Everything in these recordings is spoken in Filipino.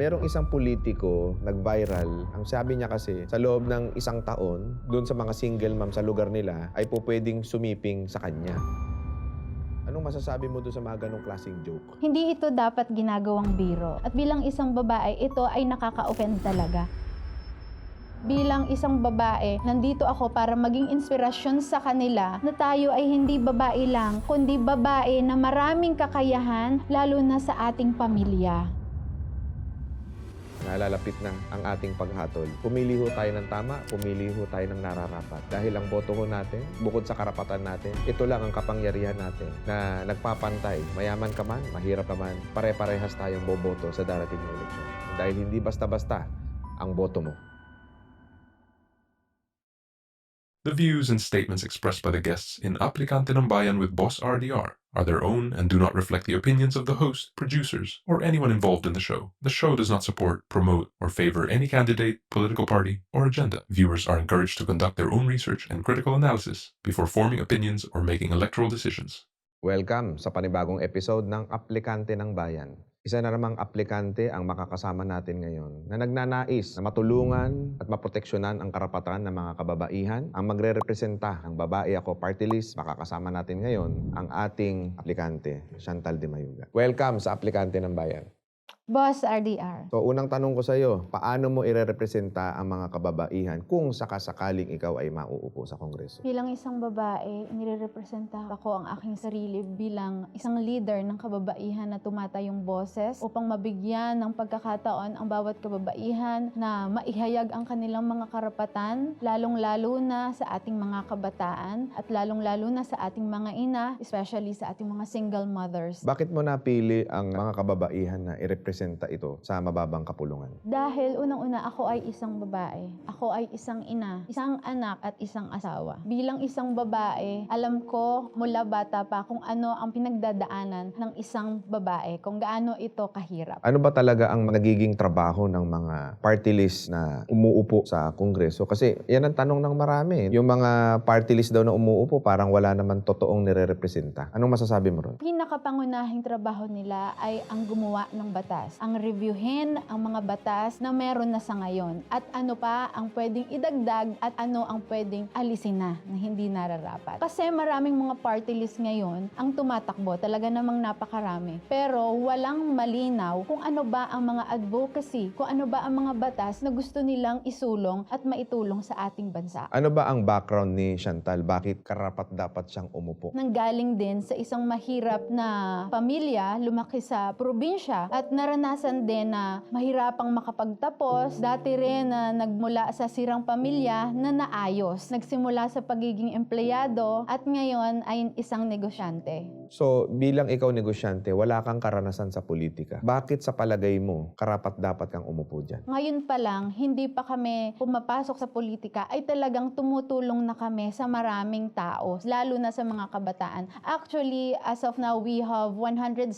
merong isang politiko nag-viral. Ang sabi niya kasi, sa loob ng isang taon, doon sa mga single mom sa lugar nila, ay po pwedeng sumiping sa kanya. Anong masasabi mo doon sa mga ganong klaseng joke? Hindi ito dapat ginagawang biro. At bilang isang babae, ito ay nakaka-offend talaga. Bilang isang babae, nandito ako para maging inspirasyon sa kanila na tayo ay hindi babae lang, kundi babae na maraming kakayahan, lalo na sa ating pamilya. Nalalapit na ang ating paghatol. Pumili ho tayo ng tama, pumili ho tayo ng nararapat. Dahil ang boto ho natin, bukod sa karapatan natin, ito lang ang kapangyarihan natin na nagpapantay. Mayaman ka man, mahirap ka man, pare-parehas tayong boboto sa darating na eleksyon. Dahil hindi basta-basta ang boto mo. The views and statements expressed by the guests in Aplicante ng Bayan with Boss RDR are their own and do not reflect the opinions of the host, producers, or anyone involved in the show. The show does not support, promote, or favor any candidate, political party, or agenda. Viewers are encouraged to conduct their own research and critical analysis before forming opinions or making electoral decisions. Welcome sa panibagong episode ng Aplikante ng Bayan. Isa na namang aplikante ang makakasama natin ngayon na nagnanais na matulungan at maproteksyonan ang karapatan ng mga kababaihan. Ang magre-representa ng babae ako party list, makakasama natin ngayon ang ating aplikante, Chantal de Mayuga. Welcome sa Aplikante ng Bayan. Boss RDR. So unang tanong ko sa iyo, paano mo ire-representa ang mga kababaihan kung sakasakaling ikaw ay mauupo sa Kongreso? Bilang isang babae, nire-representa ako ang aking sarili bilang isang leader ng kababaihan na tumatayong boses upang mabigyan ng pagkakataon ang bawat kababaihan na maihayag ang kanilang mga karapatan, lalong-lalo na sa ating mga kabataan at lalong-lalo na sa ating mga ina, especially sa ating mga single mothers. Bakit mo napili ang mga kababaihan na irepresenta ito sa mababang kapulungan? Dahil unang-una ako ay isang babae. Ako ay isang ina, isang anak at isang asawa. Bilang isang babae, alam ko mula bata pa kung ano ang pinagdadaanan ng isang babae, kung gaano ito kahirap. Ano ba talaga ang nagiging trabaho ng mga party list na umuupo sa Kongreso? Kasi yan ang tanong ng marami. Yung mga party list daw na umuupo, parang wala naman totoong nire-representa. Anong masasabi mo ron? Pinakapangunahing trabaho nila ay ang gumawa ng batas. Ang reviewin ang mga batas na meron na sa ngayon. At ano pa ang pwedeng idagdag at ano ang pwedeng alisin na na hindi nararapat. Kasi maraming mga party list ngayon ang tumatakbo. Talaga namang napakarami. Pero walang malinaw kung ano ba ang mga advocacy, kung ano ba ang mga batas na gusto nilang isulong at maitulong sa ating bansa. Ano ba ang background ni Chantal? Bakit karapat dapat siyang umupo? nanggaling din sa isang mahirap na pamilya, lumaki sa probinsya at naranasan din na mahirapang makapagtapos. Dati rin na nagmula sa sirang pamilya na naayos. Nagsimula sa pagiging empleyado at ngayon ay isang negosyante. So, bilang ikaw negosyante, wala kang karanasan sa politika. Bakit sa palagay mo, karapat dapat kang umupo dyan? Ngayon pa lang, hindi pa kami pumapasok sa politika, ay talagang tumutulong na kami sa maraming tao, lalo na sa mga kabataan. Actually, as of now, we have 170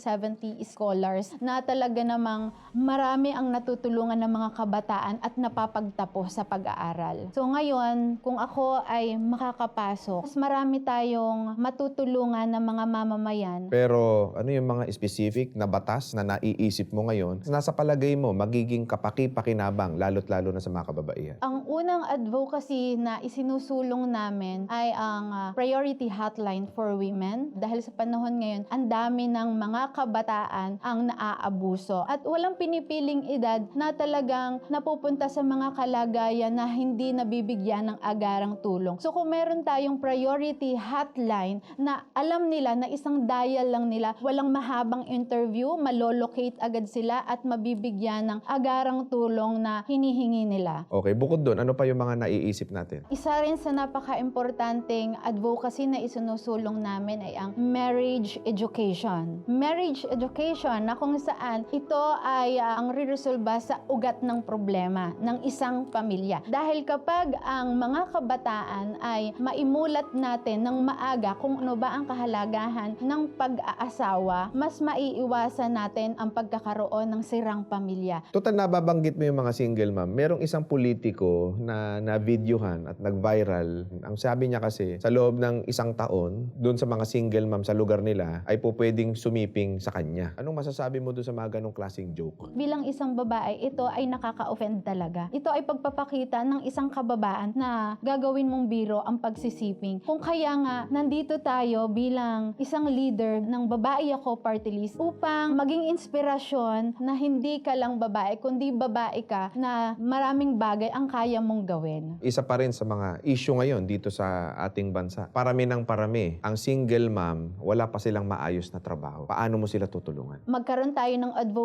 scholars na talaga namang marami ang natutulungan ng mga kabataan at napapagtapos sa pag-aaral. So ngayon, kung ako ay makakapasok, mas marami tayong matutulungan ng mga mamamayan Pero ano yung mga specific na batas na naiisip mo ngayon, nasa palagay mo, magiging kapaki-pakinabang, lalo't lalo na sa mga kababaihan? Ang unang advocacy na isinusulong namin ay ang ah, priority hotline for women dahil sa panahon ngayon ang dami ng mga kabataan ang naaabuso at walang pinipiling edad na talagang napupunta sa mga kalagayan na hindi nabibigyan ng agarang tulong. So kung meron tayong priority hotline na alam nila na isang dial lang nila, walang mahabang interview, malolocate agad sila at mabibigyan ng agarang tulong na hinihingi nila. Okay, bukod doon, ano pa yung mga naiisip natin? Isa rin sa napaka-importanting advocacy na isinusulong namin ay ang marriage education. Marriage education na kung saan ito ay ah, ang riresolba sa ugat ng problema ng isang pamilya. Dahil kapag ang mga kabataan ay maimulat natin ng maaga kung ano ba ang kahalagahan ng pag-aasawa, mas maiiwasan natin ang pagkakaroon ng sirang pamilya. Total nababanggit mo yung mga single ma'am. Merong isang politiko na na-videohan at nag-viral. Ang sabi niya kasi, sa loob ng isang taon, doon sa mga single ma'am sa lugar nila, ay po pwedeng sumiping sa kanya. Anong masasabi mo doon sa mga ganong anong klaseng joke? bilang isang babae, ito ay nakaka-offend talaga. Ito ay pagpapakita ng isang kababaan na gagawin mong biro ang pagsisiping. Kung kaya nga, nandito tayo bilang isang leader ng babae ako party list upang maging inspirasyon na hindi ka lang babae, kundi babae ka na maraming bagay ang kaya mong gawin. Isa pa rin sa mga issue ngayon dito sa ating bansa. Parami ng parami. Ang single mom, wala pa silang maayos na trabaho. Paano mo sila tutulungan? magkaroon tayo ng advocacy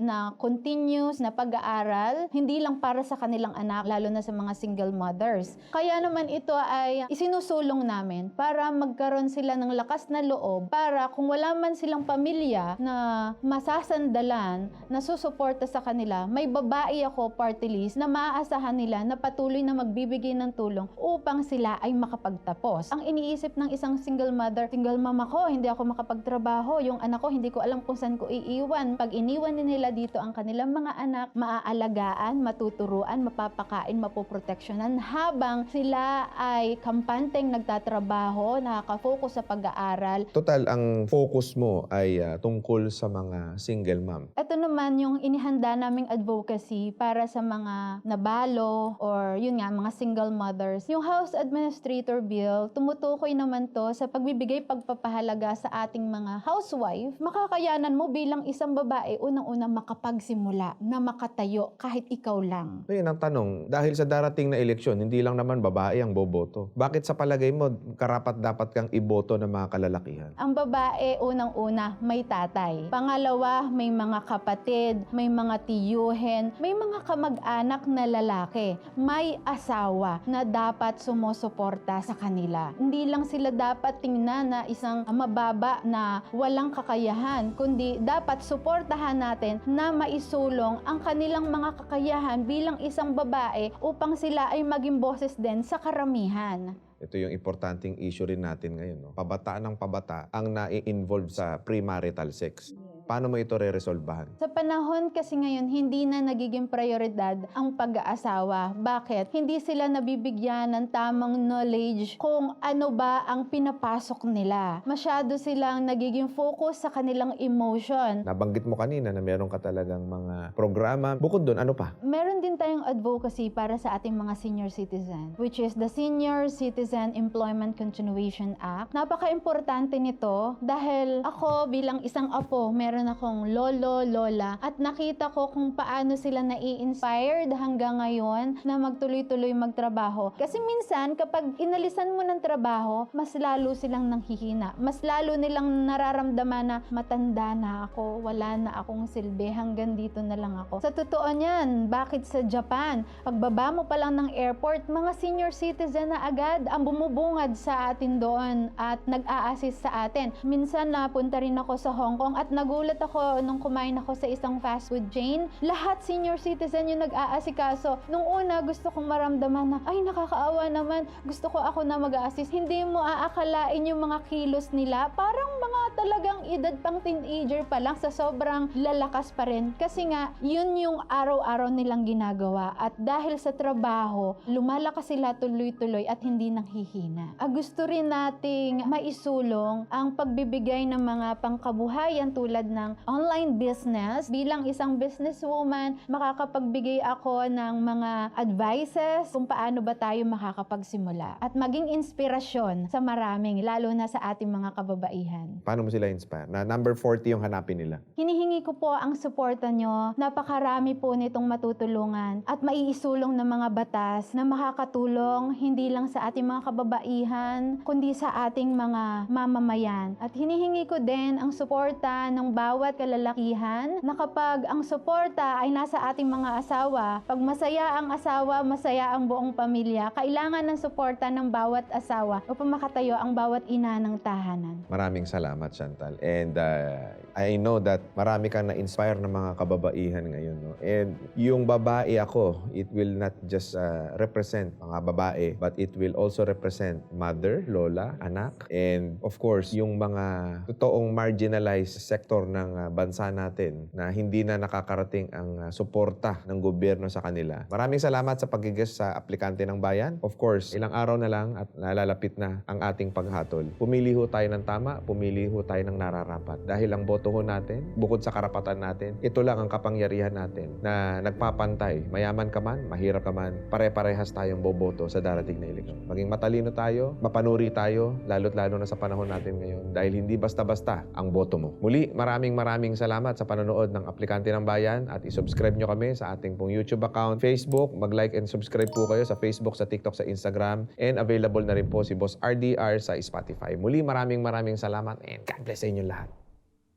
na continuous na pag-aaral, hindi lang para sa kanilang anak, lalo na sa mga single mothers. Kaya naman ito ay isinusulong namin para magkaroon sila ng lakas na loob para kung wala man silang pamilya na masasandalan, na susuporta sa kanila, may babae ako party list na maaasahan nila na patuloy na magbibigay ng tulong upang sila ay makapagtapos. Ang iniisip ng isang single mother, single mom ako, hindi ako makapagtrabaho, yung anak ko hindi ko alam kung saan ko iiwan. Pag iniwan din nila dito ang kanilang mga anak, maaalagaan, matuturuan, mapapakain, mapoproteksyonan habang sila ay kampanteng nagtatrabaho, nakaka-focus sa pag-aaral. Total, ang focus mo ay ah, tungkol sa mga single mom. Ito naman yung inihanda naming advocacy para sa mga nabalo or yun nga, mga single mothers. Yung House Administrator Bill, tumutukoy naman to sa pagbibigay pagpapahalaga sa ating mga housewife. Makakayanan mo bilang isang babae, unang-una makapagsimula na makatayo kahit ikaw lang. Ngayon ang tanong, dahil sa darating na eleksyon, hindi lang naman babae ang boboto. Bakit sa palagay mo, karapat dapat kang iboto ng mga kalalakihan? Ang babae, unang-una, may tatay. Pangalawa, may mga kapatid, may mga tiyuhin, may mga kamag-anak na lalaki. May asawa na dapat sumusuporta sa kanila. Hindi lang sila dapat tingnan na isang mababa na walang kakayahan, kundi dapat suportahan natin na maisulong ang kanilang mga kakayahan bilang isang babae upang sila ay maging boses din sa karamihan. Ito yung importanteng issue rin natin ngayon. No? Pabata ng pabata ang nai-involve sa premarital sex. Paano mo ito re-resolbahan? Sa panahon kasi ngayon, hindi na nagiging prioridad ang pag-aasawa. Bakit? Hindi sila nabibigyan ng tamang knowledge kung ano ba ang pinapasok nila. Masyado silang nagiging focus sa kanilang emotion. Nabanggit mo kanina na meron ka talagang mga programa. Bukod doon, ano pa? Meron din tayong advocacy para sa ating mga senior citizen, which is the Senior Citizen Employment Continuation Act. Napaka-importante nito dahil ako bilang isang apo, meron akong lolo, lola, at nakita ko kung paano sila nai-inspired hanggang ngayon na magtuloy-tuloy magtrabaho. Kasi minsan, kapag inalisan mo ng trabaho, mas lalo silang nanghihina. Mas lalo nilang nararamdaman na matanda na ako, wala na akong silbi, hanggang dito na lang ako. Sa totoo niyan, bakit sa Japan, pagbaba mo pa lang ng airport, mga senior citizen na agad ang bumubungad sa atin doon at nag-a-assist sa atin. Minsan napunta rin ako sa Hong Kong at nagulat ako nung kumain ako sa isang fast food chain. Lahat senior citizen yung nag-aasikaso. Nung una, gusto kong maramdaman na, ay nakakaawa naman, gusto ko ako na mag-assist. Hindi mo aakalain yung mga kilos nila. Parang mga talagang edad pang teenager pa lang sa sobrang lalakas pa rin. Kasi nga, yun yung araw-araw nilang ginagawa. At dahil sa trabaho, lumalakas sila tuloy-tuloy at hindi nanghihina. Ah, gusto rin nating maisulong ang pagbibigay ng mga pangkabuhayan tulad ng online business. Bilang isang businesswoman, makakapagbigay ako ng mga advices kung paano ba tayo makakapagsimula. At maging inspirasyon sa maraming, lalo na sa ating mga kababaihan. Paano mo sila inspire? Na number 40 yung hanapin nila. Hinihingi ko po ang suporta nyo. Napakarami po nitong matutulungan at maiisulong ng mga batas na makakatulong hindi lang sa ating mga kababaihan, kundi sa ating mga mamamayan. At hinihingi ko din ang suporta ng bawat kalalakihan na kapag ang suporta ay nasa ating mga asawa, pag masaya ang asawa, masaya ang buong pamilya, kailangan ng suporta ng bawat asawa upang makatayo ang bawat ina ng tahanan. Maraming salamat, Chantal. And uh, I know that marami kang na-inspire ng mga kababaihan ngayon. No? And yung babae ako, it will not just uh, represent mga babae, but it will also represent mother, lola, anak, and of course, yung mga totoong marginalized sector ng ah, bansa natin na hindi na nakakarating ang ah, suporta ng gobyerno sa kanila. Maraming salamat sa pagigis sa aplikante ng bayan. Of course, ilang araw na lang at nalalapit na ang ating paghatol. Pumili ho tayo ng tama, pumili ho tayo ng nararapat. Dahil ang boto ho natin, bukod sa karapatan natin, ito lang ang kapangyarihan natin na nagpapantay. Mayaman ka man, mahirap ka man, pare-parehas tayong boboto sa darating na eleksyon. Maging matalino tayo, mapanuri tayo, lalo't lalo na sa panahon natin ngayon. Dahil hindi basta-basta ang boto mo. Muli, maraming maraming salamat sa panonood ng Aplikante ng Bayan at isubscribe nyo kami sa ating pong YouTube account, Facebook. Mag-like and subscribe po kayo sa Facebook, sa TikTok, sa Instagram. And available na rin po si Boss RDR sa Spotify. Muli, maraming maraming salamat and God bless sa inyo lahat.